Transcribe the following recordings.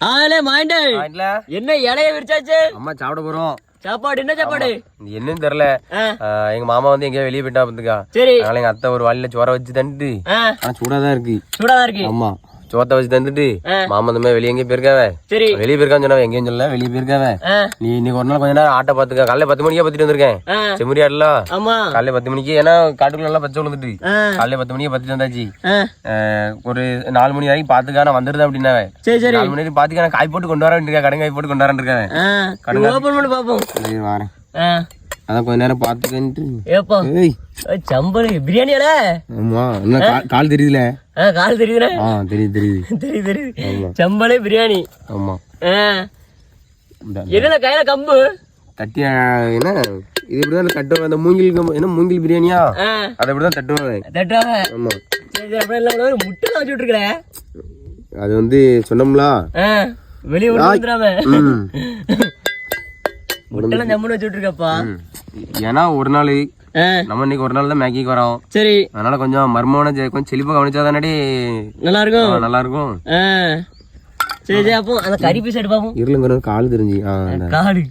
ஆலே Monte என்ன இலைய விரிச்சாச்சு? அம்மா சாப்பிட போறோம். சாப்பாடு என்ன சாப்பாடு? என்னன்னு தெரியல. எங்க மாமா வந்து எங்கேயோ வெளியே போயிட்டா பார்த்துக்கா. சரி. அதனால எங்க அத்தை ஒரு வாளியில சோற வச்சு ஆனா சூடாதான் இருக்கு. சூடாதான் இருக்கு. ஆமா. சோத்தை வச்சு தந்துட்டு ஆ. மாமா இந்த மாதிரி வெளியே எங்கேயும் போயிருக்காவ சரி வெளியே போயிருக்கான்னு சொன்னாவ எங்கேயும் சொல்லல வெளியே போயிருக்காவ நீ இன்னைக்கு ஒரு நாள் கொஞ்ச நேரம் ஆட்டை பாத்துக்க காலையில பத்து மணிக்கே பத்திட்டு வந்திருக்கேன் செம்மறி ஆடல காலையில பத்து மணிக்கு ஏன்னா காட்டுக்குள்ள நல்லா பச்சை விழுந்துட்டு காலையில பத்து மணிக்கு பத்திட்டு வந்தாச்சு ஒரு நாலு மணி வரைக்கும் பாத்துக்கா நான் வந்துருந்தேன் அப்படின்னாவே சரி சரி நாலு மணி வரைக்கும் பாத்துக்க காய் போட்டு கொண்டு வரேன் இருக்கேன் கடன் காய் போட்டு கொண்டு வரேன் இருக்கேன் ஆ, ஓபன் பண்ணி பாப்போம் சரி வரேன் அதான் கொஞ்ச நேரம் பாத்துக்கன்ட்டு ஏப்பா ஏய். சம்பளி ஆமா கா- கால் தெரியுதுல? ஆ கால் தெரியுதுண்ணே ஆ தெரியுது தெரியுது. தெரியுது தெரியுது. சம்பளி பிரியாணி. ஆமா. என்னல கையில கம்பு? தட்டி என்ன? இது இப்படிதான் தட்டுவாங்க. அந்த மூங்கில் கம்பு- என்ன மூங்கில் பிரியாணியா? அதை இப்படிதான் தட்டுவாங்க. தட்டாவ ஆமா. முட்டை விட்டுருக்கிறேன் அது வந்து சொன்னோம்ல? வெளிய வந்துடாம. ம். முட்டைலாம் ஜம்முன்னு வச்சு விட்டுருக்கப்பா. ம். ஏன்னா ஒரு நாள் நம்ம இன்னைக்கு ஒரு நாள் தான் மேக்கிக்கு வரோம். சரி. அதனால கொஞ்சம் மர்மமான கொஞ்சம் செழிப்பா கவனிச்சா தானடி நல்லா இருக்கும் நல்லா இருக்கும் சரி சரி அப்போ அந்த கறி பீஸ் பார்ப்போம் இருளுங்கிற கால் தெரிஞ்சு. காடு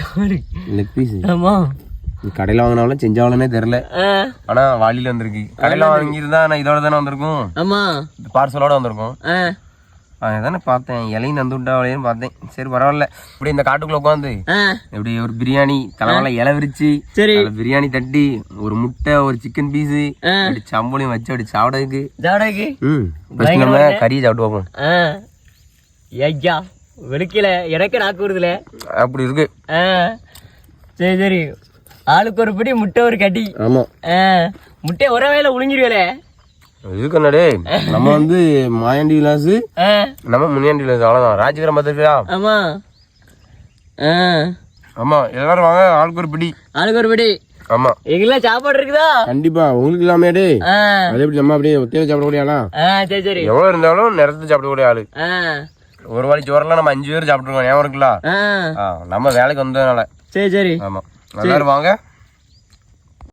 காடு லெக் பீஸ் ஆமா. கடையில வாங்கினாலும் செஞ்சாவளனே தெரியல ஆனா வாளியில வந்திருக்கு. கடையில வாங்கியிருந்தா நான் இதோட தானே வந்திருக்கும். ஆமா. பார்சலோட வந்திருக்கும். ஆ, அதானே பார்த்தேன். இலையும் தந்து விட்டாவளையும் பார்த்தேன். சரி பரவாயில்ல. இப்படி இந்த காட்டுக்குள்ள உட்காந்து இப்படி ஒரு பிரியாணி தலைமையில இலை விரிச்சு சரி. பிரியாணி தட்டி ஒரு முட்டை ஒரு சிக்கன் பீஸ். அப்படி சம்பளையும் வச்சு அப்படி ம். ஃபர்ஸ்ட் நம்ம கறி சாப்பிட்டு பார்ப்போம். ஐயா வெளுக்கல. எனக்கே நாக்கு வருதுல. அப்படி இருக்கு. சரி சரி. ஆளுக்கு ஒரு பிடி முட்டை ஒரு கட்டி. ஆமா. முட்டை ஒரே வேலை உளிஞ்சிருவேலே. இதுக்கு என்னடே நம்ம வந்து மாயாண்டி விலாஸ் நம்ம முனியாண்டி விலாஸ் அவ்வளவுதான். ராஜகிரம் பார்த்துருக்கியா? ஆமா. ஆமா எல்லாரும் வாங்க ஆளுக்கு ஒரு பிடி. ஆளுக்கு ஒரு பிடி. ஆமா. எங்கெல்லாம் சாப்பாடு இருக்குதா? கண்டிப்பா உங்களுக்கு இல்லாமடே ஆ. அது எப்படி நம்ம அப்படியே ஒத்தையில சாப்பிடக்கூடிய ஆளா? சரி சரி. எவ்வளவு இருந்தாலும் நிறத்து சாப்பிடக்கூடிய ஆளு. ஒரு வாரி சோறெல்லாம் நம்ம அஞ்சு பேர் சாப்பிட்டுருக்கோம் ஞாபகம் இருக்குல்ல? நம்ம வேலைக்கு வந்ததுனால. சரி சரி. ஆமா. எல்லாரும் வாங்க.